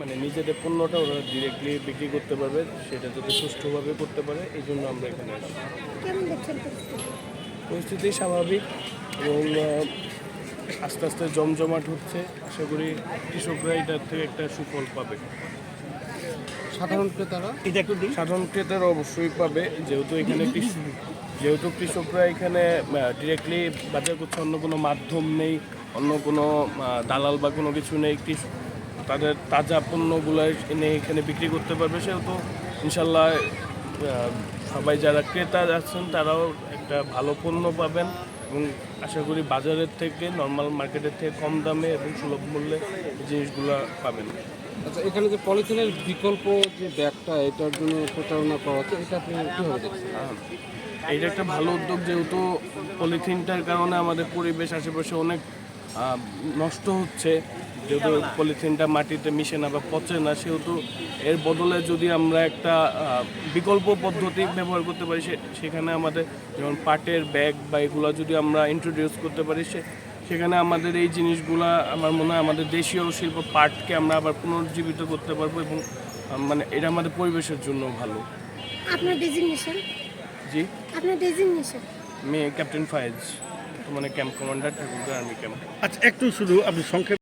মানে নিজেদের পণ্যটা ওরা ডিরেক্টলি বিক্রি করতে পারবে সেটা যাতে সুষ্ঠুভাবে করতে পারে এই জন্য আমরা এখানে পরিস্থিতি? স্বাভাবিক এবং আস্তে আস্তে জমজমাট হচ্ছে। আশা করি কৃষকরা এটার থেকে একটা সুফল পাবে। সাধারণ ক্রেতারা? এটা সাধারণ ক্রেতারা অবশ্যই পাবে যেহেতু এখানে কৃষি যেহেতু কৃষকরা এখানে ডিরেক্টলি বাজার করছে অন্য কোনো মাধ্যম নেই অন্য কোনো দালাল বা কোনো কিছু নেই কৃষক তাদের তাজা পণ্যগুলো এনে এখানে বিক্রি করতে পারবে সেহেতু ইনশাল্লাহ সবাই যারা ক্রেতা আছেন তারাও একটা ভালো পণ্য পাবেন এবং আশা করি বাজারের থেকে নর্মাল মার্কেটের থেকে কম দামে এবং সুলভ মূল্যে জিনিসগুলো পাবেন। আচ্ছা এখানে যে পলিথিনের বিকল্প যে ব্যাগটা এটার জন্য প্রচারণা করা হচ্ছে এটা আপনি কীভাবে দেখছেন? এইটা একটা ভালো উদ্যোগ যেহেতু পলিথিনটার কারণে আমাদের পরিবেশ আশেপাশে অনেক নষ্ট হচ্ছে। যেহেতু পলিথিনটা মাটিতে মিশে না বা পচে না সেহেতু এর বদলে যদি আমরা একটা বিকল্প পদ্ধতি ব্যবহার করতে পারি সেখানে আমাদের যেমন পাটের ব্যাগ বা এগুলো যদি আমরা ইন্ট্রোডিউস করতে পারি সে সেখানে আমাদের এই জিনিসগুলা আমার মনে হয় আমাদের দেশীয় শিল্প পাটকে আমরা আবার পুনর্জীবিত করতে পারব এবং মানে এটা আমাদের পরিবেশের জন্য ভালো। আপনার ডেজিগনেশন জি? আপনার ডেজিগনেশন আমি ক্যাপ্টেন ফায়েজ মানে camp commander Thakurgaon army camp আচ্ছা একটু শুধু আপনি সংক্ষেপে